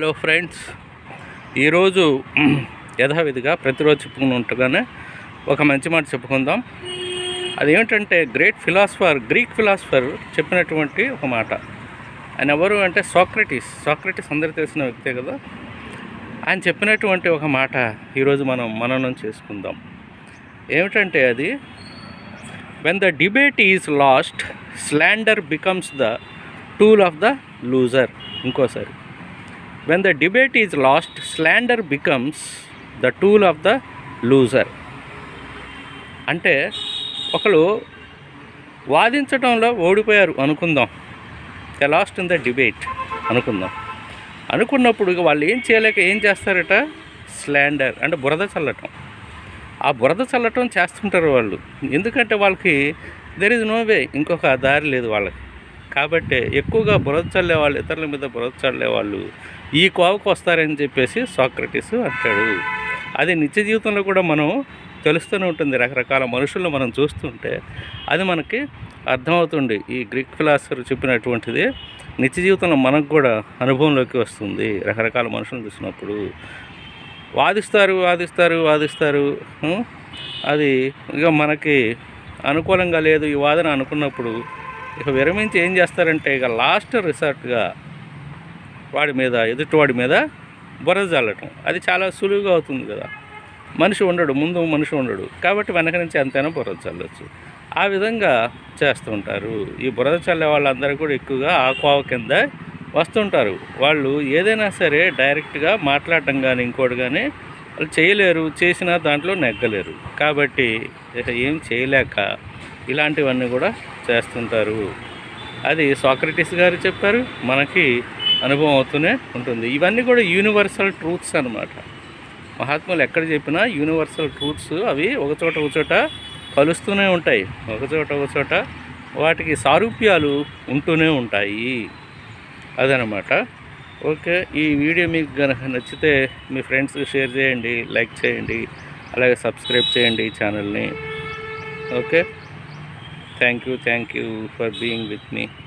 Hello friends ఈరోజు యథావిధిగా ప్రతిరోజు చెప్పుకున్నట్టుగానే ఒక మంచి మాట చెప్పుకుందాం. అదేమిటంటే గ్రేట్ ఫిలాసఫర్ గ్రీక్ ఫిలాసఫర్ చెప్పినటువంటి ఒక మాట. ఆయన ఎవరు అంటే సాక్రటీస్ సాక్రటీస్ అందరికీ తెలిసిన వ్యక్తే కదా. ఆయన చెప్పినటువంటి ఒక మాట ఈరోజు మనం మననం చేసుకుందాం. ఏమిటంటే అది when the debate is lost slander becomes the tool of the loser ఇంకోసారి. When the debate is lost slander becomes the tool of the loser అంటే ఒకరు వాదించడంలో ఓడిపోయారు అనుకుందాం. The lost in the debate అనుకుందాం. అనుకున్నప్పుడు ఇక వాళ్ళు ఏం చేయలేక ఏం చేస్తారట? స్లాండర్ అంటే బురద చల్లటం. ఆ బురద చల్లటం చేస్తుంటారు వాళ్ళు. ఎందుకంటే వాళ్ళకి దెర్ ఇస్ నో వే ఇంకొక దారి లేదు వాళ్ళకి. కాబట్టి ఎక్కువగా బురద చల్లే వాళ్ళు ఇతరుల మీద బురదచల్లే వాళ్ళు ఈ కోవకు వస్తారని చెప్పేసి సాక్రటీస్ అంటాడు. అది నిత్య జీవితంలో కూడా మనం తెలుస్తూనే ఉంటుంది. రకరకాల మనుషులను మనం చూస్తుంటే అది మనకి అర్థమవుతుంది. ఈ గ్రీక్ ఫిలాసఫర్ చెప్పినటువంటిది నిత్య జీవితంలో మనకు కూడా అనుభవంలోకి వస్తుంది. రకరకాల మనుషులను చూసినప్పుడు వాదిస్తారు వాదిస్తారు వాదిస్తారు. అది ఇక మనకి అనుకూలంగా లేదు. ఈ వాదన అనుకున్నప్పుడు ఇక విరమించి ఏం చేస్తారంటే ఇక లాస్ట్ రిసార్ట్గా వాడి మీద ఎదుటివాడి మీద బురద చల్లటం అది చాలా సులువుగా అవుతుంది కదా. మనిషి ఉండడు ముందు మనిషి ఉండడు. కాబట్టి వెనక నుంచి ఎంతైనా బురద చల్లొచ్చు. ఆ విధంగా చేస్తుంటారు ఈ బురద చల్లే వాళ్ళందరూ కూడా ఎక్కువగా ఆ కోవ కింద వస్తుంటారు. వాళ్ళు ఏదైనా సరే డైరెక్ట్గా మాట్లాడటం కానీ ఇంకోటి కానీ వాళ్ళు చేయలేరు. చేసినా దాంట్లో నెగ్గలేరు. కాబట్టి ఇక ఏం చేయలేక ఇలాంటివన్నీ కూడా చేస్తుంటారు. అది సాక్రటీస్ గారు చెప్పారు మనకి అనుభవం అవుతూనే ఉంటుంది. ఇవన్నీ కూడా యూనివర్సల్ ట్రూత్స్ అన్నమాట. మహాత్ములు ఎక్కడ చెప్పినా యూనివర్సల్ ట్రూత్స్ అవి ఒకచోట ఒకచోట కలుస్తూనే ఉంటాయి. ఒకచోట ఒకచోట వాటికి సారూప్యాలు ఉంటూనే ఉంటాయి. అదనమాట ఓకే ఈ వీడియో మీకు కనుక నచ్చితే మీ ఫ్రెండ్స్కి షేర్ చేయండి లైక్ చేయండి అలాగే సబ్స్క్రైబ్ చేయండి ఈ ఛానల్ని. Okay. thank you thank you for being with me.